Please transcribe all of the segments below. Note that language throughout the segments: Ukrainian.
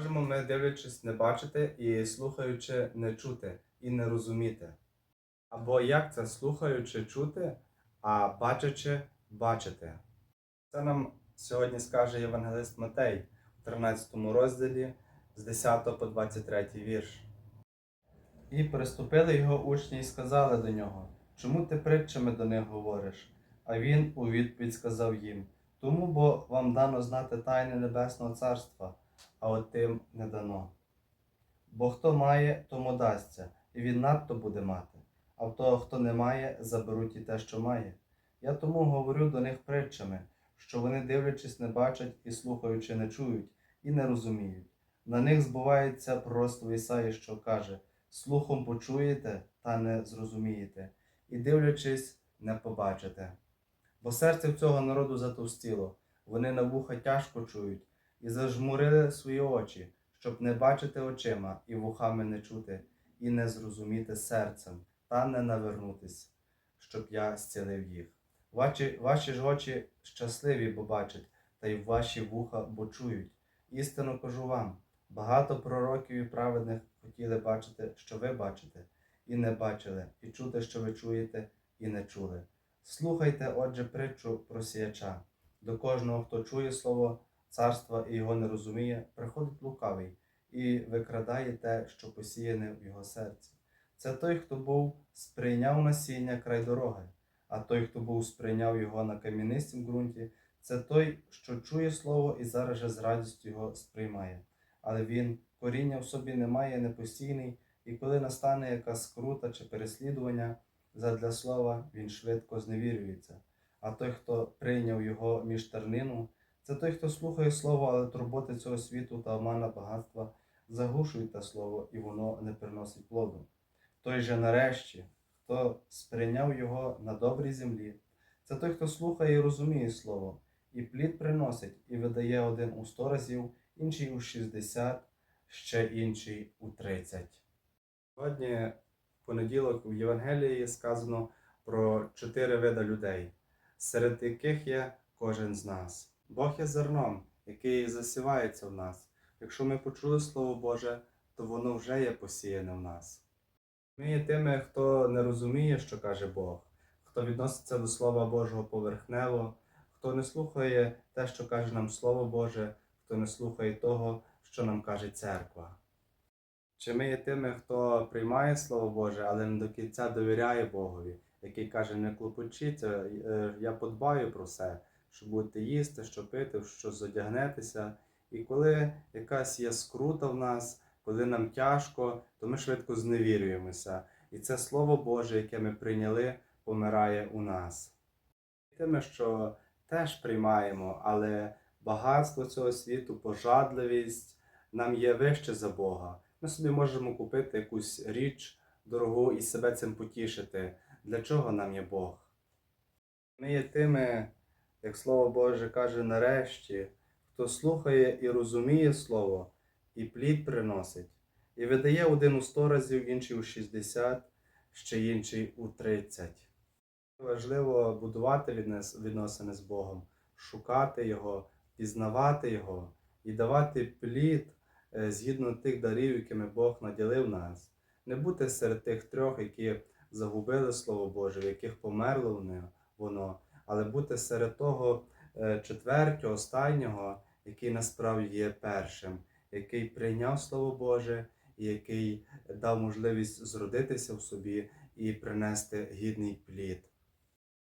Можемо ми, дивлячись, не бачити і слухаючи, не чути і не розуміти. Або як це слухаючи чути, а бачачи бачити. Це нам сьогодні скаже Євангелист Матей у 13 розділі з 10 по 23 вірш. І приступили його учні і сказали до нього, чому ти притчами до них говориш? А він у відповідь сказав їм, тому бо вам дано знати тайни Небесного Царства, а от тим не дано. Бо хто має, тому дасться, і він надто буде мати, а в того, хто не має, заберуть і те, що має. Я тому говорю до них притчами, що вони, дивлячись, не бачать і слухаючи, не чують, і не розуміють. На них збувається пророцтво Ісаї, що каже: слухом почуєте, та не зрозумієте, і дивлячись, не побачите. Бо серце в цього народу затовстіло, вони на вуха тяжко чують, і зажмурили свої очі, щоб не бачити очима і вухами не чути, і не зрозуміти серцем, та не навернутись, щоб я зцілив їх. Ваші, ваші ж очі щасливі, бо бачать, та й ваші вуха бо чують. Істинно кажу вам, багато пророків і праведних хотіли бачити, що ви бачите, і не бачили, і чути, що ви чуєте, і не чули. Слухайте, отже, притчу про сіяча. До кожного, хто чує слово царства і його не розуміє, приходить лукавий і викрадає те, що посіяне в його серці. Це той, хто був сприйняв насіння край дороги, а той, хто був сприйняв його на кам'янистім ґрунті, це той, що чує слово і зараз же з радістю його сприймає. Але він коріння в собі не має непостійний, і коли настане якась скрута чи переслідування, задля слова він швидко зневірюється. А той, хто прийняв його між тернину, це той, хто слухає слово, але турботи цього світу та омана багатства заглушують те слово, і воно не приносить плоду. Той же нарешті, хто сприйняв його на добрій землі, це той, хто слухає і розуміє слово, і плід приносить, і видає один у сто разів, інший у шістдесят, ще інший у тридцять. Сьогодні, в понеділок, в Євангелії сказано про чотири вида людей, серед яких є кожен з нас. Бог є зерном, який засівається в нас. Якщо ми почули Слово Боже, то воно вже є посіяне в нас. Ми є тими, хто не розуміє, що каже Бог, хто відноситься до Слова Божого поверхнево, хто не слухає те, що каже нам Слово Боже, хто не слухає того, що нам каже церква. Чи ми є тими, хто приймає Слово Боже, але не до кінця довіряє Богові, який каже, не клопочіться, е, я подбаю про все, що будете їсти, що пити, що зодягнетеся. І коли якась є скрута в нас, коли нам тяжко, то ми швидко зневірюємося. І це Слово Боже, яке ми прийняли, помирає у нас. Тими, що теж приймаємо, але багатство цього світу, пожадливість нам є вище за Бога. Ми собі можемо купити якусь річ дорогу і себе цим потішити. Для чого нам є Бог? Ми є тими, як Слово Боже каже, нарешті, хто слухає і розуміє Слово, і плід приносить, і видає один у сто разів, інший у шістдесят, ще інший у тридцять. Важливо будувати відносини з Богом, шукати Його, пізнавати Його і давати плід е, згідно тих дарів, якими Бог наділив нас. Не бути серед тих трьох, які загубили Слово Боже, в яких померло воно, але бути серед того е, четвертього, останнього, який насправді є першим, який прийняв Слово Боже і який дав можливість зродитися в собі і принести гідний плід.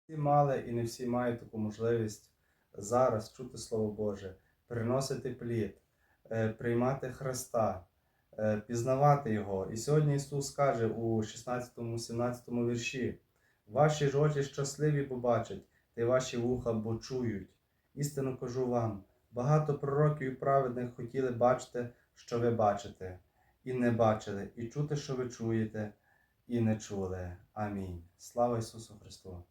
Всі мали і не всі мають таку можливість зараз чути Слово Боже, приносити плід, е, приймати Христа, е, пізнавати Його. І сьогодні Ісус каже у 16-17 вірші: Ваші ж очі щасливі побачать, та й ваші вуха бо чують. Істинно кажу вам, багато пророків і праведних хотіли бачити, що ви бачите, і не бачили, і чути, що ви чуєте, і не чули. Амінь. Слава Ісусу Христу!